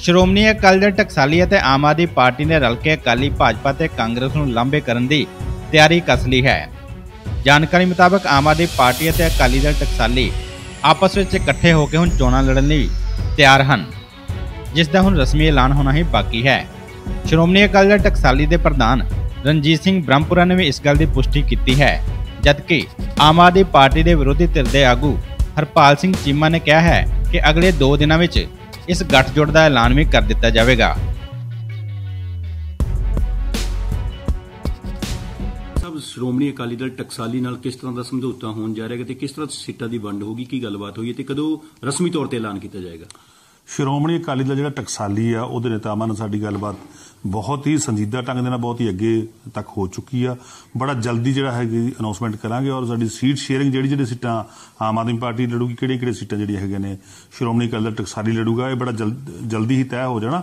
ਸ਼੍ਰੋਮਣੀ ਅਕਾਲੀ ਦਲ ਟਕਸਾਲੀ ਅਤੇ ਆਮ ਆਦਮੀ ਪਾਰਟੀ ਨੇ ਰਲ ਕੇ ਅਕਾਲੀ ਭਾਜਪਾ ਤੇ ਕਾਂਗਰਸ ਨੂੰ ਲਾਂਭੇ ਕਰਨ ਦੀ ਤਿਆਰੀ ਕਸ ਲਈ ਹੈ। ਜਾਣਕਾਰੀ ਮੁਤਾਬਕ ਆਮ ਆਦਮੀ ਪਾਰਟੀ ਅਤੇ ਅਕਾਲੀ ਦਲ ਟਕਸਾਲੀ ਆਪਸ ਵਿੱਚ ਇਕੱਠੇ ਹੋ ਕੇ ਹੁਣ ਚੋਣਾਂ ਲੜਨ ਲਈ ਤਿਆਰ ਹਨ, ਜਿਸ ਦਾ ਹੁਣ ਰਸਮੀ ਐਲਾਨ ਹੋਣਾ ਹੀ ਬਾਕੀ ਹੈ। ਸ਼੍ਰੋਮਣੀ ਅਕਾਲੀ ਦਲ ਟਕਸਾਲੀ ਦੇ ਪ੍ਰਧਾਨ ਰਣਜੀਤ ਸਿੰਘ ਬ੍ਰਹਮਪੁਰਾ ਨੇ ਵੀ ਇਸ ਗੱਲ ਦੀ ਪੁਸ਼ਟੀ ਕੀਤੀ ਹੈ, ਜਦਕਿ ਆਮ ਆਦਮੀ ਪਾਰਟੀ ਦੇ ਵਿਰੋਧੀ ਧਿਰ ਦੇ ਆਗੂ ਹਰਪਾਲ ਸਿੰਘ ਚੀਮਾ ਨੇ ਕਿਹਾ ਹੈ ਕਿ ਅਗਲੇ 2 ਦਿਨਾਂ ਵਿੱਚ ਇਸ ਗੱਠਜੋੜ ਦਾ ਐਲਾਨ ਵੀ ਕਰ ਦਿੱਤਾ ਜਾਵੇਗਾ। ਸਭ ਸ਼੍ਰੋਮਣੀ ਅਕਾਲੀ ਦਲ ਟਕਸਾਲੀ ਨਾਲ ਕਿਸ ਤਰ੍ਹਾਂ ਦਾ ਸਮਝੌਤਾ ਹੋਣ ਜਾ ਰਿਹਾ ਹੈ ਤੇ ਕਿਸ ਤਰ੍ਹਾਂ ਸੀਟਾਂ ਦੀ ਵੰਡ ਹੋਗੀ ਕੀ ਗੱਲਬਾਤ ਹੋਈ ਹੈ ਤੇ ਕਦੋਂ ਰਸਮੀ ਤੌਰ ਤੇ ਐਲਾਨ ਕੀਤਾ ਜਾਏਗਾ? ਸ਼੍ਰੋਮਣੀ ਅਕਾਲੀ ਦਲ ਜਿਹੜਾ ਟਕਸਾਲੀ ਆ, ਉਹਦੇ ਨੇਤਾਵਾਂ ਨਾਲ ਸਾਡੀ ਗੱਲਬਾਤ ਬਹੁਤ ਹੀ ਸੰਜੀਦਾ ਢੰਗ ਦੇ ਨਾਲ ਬਹੁਤ ਹੀ ਅੱਗੇ ਤੱਕ ਹੋ ਚੁੱਕੀ ਆ। ਬੜਾ ਜਲਦੀ ਜਿਹੜਾ ਹੈਗੀ ਅਨਾਉਂਸਮੈਂਟ ਕਰਾਂਗੇ ਔਰ ਸਾਡੀ ਸੀਟ ਸ਼ੇਅਰਿੰਗ ਜਿਹੜੀ ਜਿਹੜੀ ਸੀਟਾਂ ਆਮ ਆਦਮੀ ਪਾਰਟੀ ਲੜੂਗੀ ਕਿਹੜੀ ਕਿਹੜੀ ਸੀਟਾਂ ਜਿਹੜੀਆਂ ਹੈਗੀਆਂ ਨੇ, ਸ਼੍ਰੋਮਣੀ ਅਕਾਲੀ ਦਲ ਟਕਸਾਲੀ ਲੜੂਗਾ, ਇਹ ਬੜਾ ਜਲ- ਜਲਦੀ ਹੀ ਤੈਅ ਹੋ ਜਾਣਾ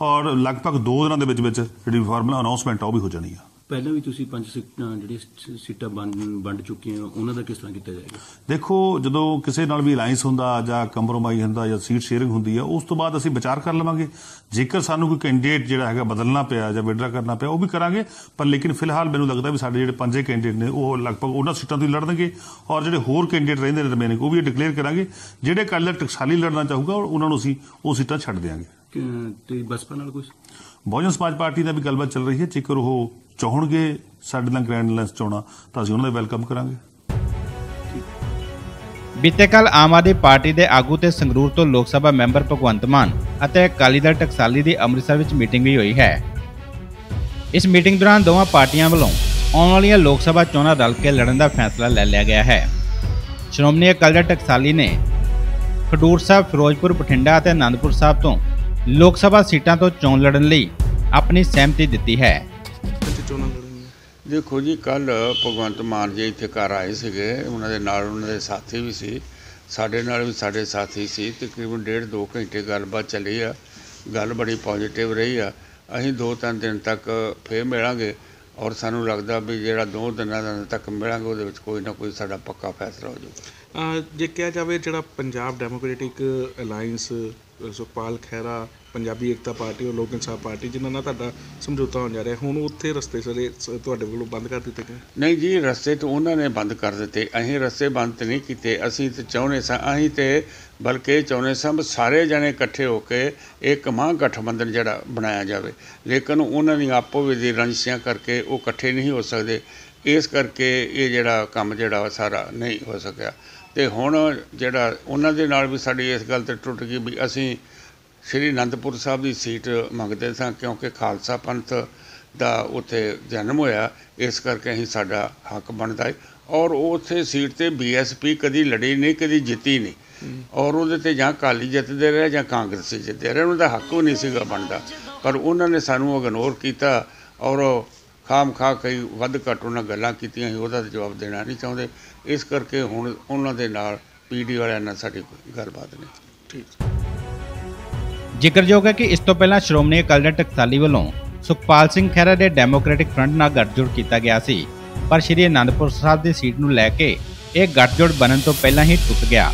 ਔਰ ਲਗਭਗ 2 ਦਿਨਾਂ ਦੇ ਵਿੱਚ ਵਿੱਚ ਜਿਹੜੀ ਫਾਰਮੂਲਾ ਅਨਾਉਂਸਮੈਂਟ ਆ, ਉਹ ਵੀ ਹੋ ਜਾਣੀ ਆ। ਪਹਿਲਾਂ ਵੀ ਤੁਸੀਂ ਪੰਜ ਸੀਟਾਂ ਜਿਹੜੀਆਂ ਸੀਟਾਂ ਵੰਡ ਚੁੱਕੀਆਂ ਉਹਨਾਂ ਦਾ ਕਿਸ ਤਰ੍ਹਾਂ ਕੀਤਾ ਜਾਏਗਾ? ਦੇਖੋ ਜਦੋਂ ਕਿਸੇ ਨਾਲ ਵੀ ਅਲਾਈਅੰਸ ਹੁੰਦਾ ਜਾਂ ਕੰਪਰੋਮਾਈਜ਼ ਹੁੰਦਾ ਜਾਂ ਸੀਟ ਸ਼ੇਅਰਿੰਗ ਹੁੰਦੀ ਆ ਉਸ ਤੋਂ ਬਾਅਦ ਅਸੀਂ ਵਿਚਾਰ ਕਰ ਲਵਾਂਗੇ। ਜੇਕਰ ਸਾਨੂੰ ਕੋਈ ਕੈਂਡੀਡੇਟ ਜਿਹੜਾ ਹੈਗਾ ਬਦਲਣਾ ਪਿਆ ਜਾਂ ਵਿਡਰਾ ਕਰਨਾ ਪਿਆ ਉਹ ਵੀ ਕਰਾਂਗੇ। ਪਰ ਲੇਕਿਨ ਫਿਲਹਾਲ ਮੈਨੂੰ ਲੱਗਦਾ ਵੀ ਸਾਡੇ ਜਿਹੜੇ ਪੰਜੇ ਕੈਂਡੀਡੇਟ ਨੇ ਉਹ ਲਗਭਗ ਉਹਨਾਂ ਸੀਟਾਂ ਤੋਂ ਹੀ ਲੜਨਗੇ ਔਰ ਜਿਹੜੇ ਹੋਰ ਕੈਂਡੀਡੇਟ ਰਹਿੰਦੇ ਨੇ ਰਿਮੇਨਿੰਗ ਉਹ ਵੀ ਡਿਕਲੇਅਰ ਕਰਾਂਗੇ। ਜਿਹੜੇ ਕੱਲ੍ਹ ਟਕਸਾਲੀ ਲੜਨਾ ਚਾਹੂਗਾ ਉਹਨਾਂ ਨੂੰ ਅਸੀਂ ਉਹ ਸੀਟਾਂ ਛੱਡ ਦਿਆਂਗੇ। ਕਿ- ਤੇ ਬਸਪਾ ਨਾਲ ਕੁਝ ਬਹੁਜਨ ਸਮਾਜ ਪਾਰਟੀ ਨਾਲ ਵੀ ਗੱਲਬਾਤ ਚੱਲ ਰਹੀ ਹੈ। ਜੇਕਰ ਉਹ ਚਾਹਣਗੇ ਸਾਡੇ ਨਾਲ ਗ੍ਰੈਂਡ ਅਲਾਈਅੰਸ ਚਾਉਣਾ, ਤਾਂ ਅਸੀਂ ਉਹਨਾਂ ਦਾ ਵੈਲਕਮ ਕਰਾਂਗੇ। ਬੀਤੇ ਕੱਲ ਆਮ ਆਦਮੀ ਪਾਰਟੀ ਦੇ ਆਗੂ ਤੇ ਸੰਗਰੂਰ ਤੋਂ ਲੋਕ ਸਭਾ ਮੈਂਬਰ ਭਗਵੰਤ ਮਾਨ ਅਤੇ ਅਕਾਲੀ ਦਲ ਟਕਸਾਲੀ ਦੀ ਅੰਮ੍ਰਿਤਸਰ ਵਿੱਚ ਮੀਟਿੰਗ ਵੀ ਹੋਈ ਹੈ। ਇਸ ਮੀਟਿੰਗ ਦੌਰਾਨ ਦੋਵਾਂ ਪਾਰਟੀਆਂ ਵੱਲੋਂ ਆਉਣ ਵਾਲੀਆਂ ਲੋਕ ਸਭਾ ਚੋਣਾਂ ਰਲ ਕੇ ਲੜਨ ਦਾ ਫੈਸਲਾ ਲੈ ਲਿਆ ਗਿਆ ਹੈ। ਸ਼੍ਰੋਮਣੀ ਅਕਾਲੀ ਦਲ ਟਕਸਾਲੀ ਨੇ ਖਡੂਰ ਸਾਹਿਬ, ਫਿਰੋਜ਼ਪੁਰ, ਬਠਿੰਡਾ ਅਤੇ ਆਨੰਦਪੁਰ ਸਾਹਿਬ ਤੋਂ ਲੋਕ ਸਭਾ ਸੀਟਾਂ ਤੋਂ ਚੋਣ ਲੜਨ ਲਈ ਆਪਣੀ ਸਹਿਮਤੀ ਦਿੱਤੀ ਹੈ। ਦੇਖੋ ਜੀ ਕੱਲ ਭਗਵੰਤ ਮਾਨ ਜੀ ਇੱਥੇ ਘਰ ਆਏ ਸੀਗੇ। ਉਹਨਾਂ ਦੇ ਨਾਲ ਉਹਨਾਂ ਦੇ ਸਾਥੀ ਵੀ ਸੀ। ਸਾਡੇ ਨਾਲ ਵੀ ਸਾਡੇ ਸਾਥੀ ਸੀ। ਤਕਰੀਬਨ ਡੇਢ ਦੋ ਘੰਟੇ ਗੱਲਬਾਤ ਚੱਲੀ ਆ। ਗੱਲ ਬੜੀ ਪੋਜ਼ਿਟਿਵ ਰਹੀ ਆ। ਅਸੀਂ ਦੋ ਤਿੰਨ ਦਿਨ ਤੱਕ ਫੇਰ ਮਿਲਾਂਗੇ। ਔਰ ਸਾਨੂੰ ਲੱਗਦਾ ਵੀ ਜਿਹੜਾ ਦੋ ਦਿਨਾਂ ਦਾ ਤੱਕ ਮਿਲਾਂਗੇ ਉਹਦੇ ਵਿੱਚ ਕੋਈ ਨਾ ਕੋਈ ਸਾਡਾ ਪੱਕਾ ਫੈਸਲਾ ਹੋ ਜਾਊਗਾ। ਜੇ ਕਿਹਾ ਜਾਵੇ ਜਿਹੜਾ Punjab democratic alliance Sukhpal Khaira, Punjabi Ekta party ਔਰ ਲੋਕ ਇਨਸਾਫ ਪਾਰਟੀ, ਜਿਨ੍ਹਾਂ ਨਾਲ ਤੁਹਾਡਾ ਸਮਝੌਤਾ ਹੋਣ ਜਾ ਰਿਹਾ। ਹੁਣ ਉੱਥੇ ਰਸਤੇ ਸਾਰੇ ਤੁਹਾਡੇ ਵੱਲੋਂ ਬੰਦ ਕਰ ਦਿੱਤੇ ਗਏ। ਨਹੀਂ ਜੀ, ਰਸਤੇ ਤਾਂ ਉਹਨਾਂ ਨੇ ਬੰਦ ਕਰ ਦਿੱਤੇ। ਅਸੀਂ ਰਸਤੇ ਬੰਦ ਤਾਂ ਨਹੀਂ ਕੀਤੇ। ਅਸੀਂ ਤਾਂ ਚਾਹੁੰਦੇ ਸਾਂ, ਅਸੀਂ ਤੇ ਬਲਕਿ ਇਹ ਚਾਹੁੰਦੇ ਸਾਂ ਸਾਰੇ ਜਣੇ ਇਕੱਠੇ ਹੋ ਕੇ ਇੱਕ ਮਹਾਂ ਗਠਬੰਧਨ ਜਿਹੜਾ ਬਣਾਇਆ ਜਾਵੇ। ਲੇਕਿਨ ਉਹਨਾਂ ਦੀ ਆਪੋ ਵਿੱਚ ਦੀ ਰੰਜਿਸ਼ਾਂ ਕਰਕੇ ਉਹ ਇਕੱਠੇ ਨਹੀਂ ਹੋ ਸਕਦੇ। ਇਸ ਕਰਕੇ ਇਹ ਜਿਹੜਾ ਕੰਮ ਜਿਹੜਾ ਵਾ ਸਾਰਾ ਨਹੀਂ ਹੋ ਸਕਿਆ। ਤੇ ਹੁਣ ਜਿਹੜਾ ਉਹਨਾਂ ਦੇ ਨਾਲ ਵੀ ਸਾਡੀ ਇਸ ਗੱਲ ਤੇ ਟੁੱਟ ਗਈ ਵੀ ਅਸੀਂ ਸ਼੍ਰੀ ਅਨੰਦਪੁਰ ਸਾਹਿਬ ਦੀ ਸੀਟ ਮੰਗਦੇ ਸਾਂ, ਕਿਉਂਕਿ ਖਾਲਸਾ ਪੰਥ ਦਾ ਉੱਥੇ ਜਨਮ ਹੋਇਆ, ਇਸ ਕਰਕੇ ਅਸੀਂ ਸਾਡਾ ਹੱਕ ਬਣਦਾ ਹੈ ਔਰ ਉਹ ਉੱਥੇ ਸੀਟ ਤੇ ਬੀਐਸਪੀ ਕਦੀ ਲੜੀ ਨਹੀਂ, ਕਦੀ ਜਿੱਤੀ ਨਹੀਂ। ਔਰ ਉਹਦੇ ਤੇ ਜਾਂ ਕਾਲੀ ਜਿੱਤਦੇ ਰਹੇ ਜਾਂ ਕਾਂਗਰਸੀ ਜਿੱਤਦੇ ਰਹੇ, ਉਹਨਾਂ ਦਾ ਹੱਕ ਉਹ ਨਹੀਂ ਸੀਗਾ ਬਣਦਾ। ਪਰ ਉਹਨਾਂ ਨੇ ਸਾਨੂੰ ਇਗਨੋਰ ਕੀਤਾ ਔਰ ਖਾਮ ਖਾ ਕਈ ਵੱਧ ਘੱਟ ਉਹਨਾਂ ਗੱਲਾਂ ਕੀਤੀਆਂ ਸੀ ਉਹਦਾ ਤਾਂ ਜਵਾਬ ਦੇਣਾ ਨਹੀਂ ਚਾਹੁੰਦੇ। ਇਸ ਕਰਕੇ ਹੁਣ ਉਹਨਾਂ ਦੇ ਨਾਲ ਪੀਡੀ ਵਾਲਿਆਂ ਨਾਲ ਸਾਡੀ ਕੋਈ ਗੱਲਬਾਤ ਨਹੀਂ। ਠੀਕ। ਜ਼ਿਕਰਯੋਗ ਹੈ ਕਿ ਇਸ ਤੋਂ ਪਹਿਲਾਂ ਸ਼੍ਰੋਮਣੀ ਅਕਾਲੀ ਦਲ ਟਕਸਾਲੀ ਵੱਲੋਂ ਸੁਖਪਾਲ ਸਿੰਘ ਖਹਿਰਾ ਦੇ ਡੈਮੋਕ੍ਰੈਟਿਕ ਫਰੰਟ ਨਾਲ ਗੱਠਜੋੜ ਕੀਤਾ ਗਿਆ ਸੀ। ਪਰ ਸ਼੍ਰੀ ਅਨੰਦਪੁਰ ਸਾਹਿਬ ਦੀ ਸੀਟ ਨੂੰ ਲੈ ਕੇ ਇਹ ਗੱਠਜੋੜ ਬਣਨ ਤੋਂ ਪਹਿਲਾਂ ਹੀ ਟੁੱਟ ਗਿਆ।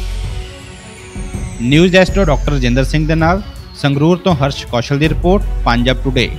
ਨਿਊਜ਼ ਡੈਸਟੋ ਡਾਕਟਰ ਰਜਿੰਦਰ ਸਿੰਘ ਦੇ ਨਾਲ ਸੰਗਰੂਰ ਤੋਂ ਹਰਸ਼ ਕੌਸ਼ਲ ਦੀ ਰਿਪੋਰਟ ਪੰਜਾਬ ਟੁਡੇ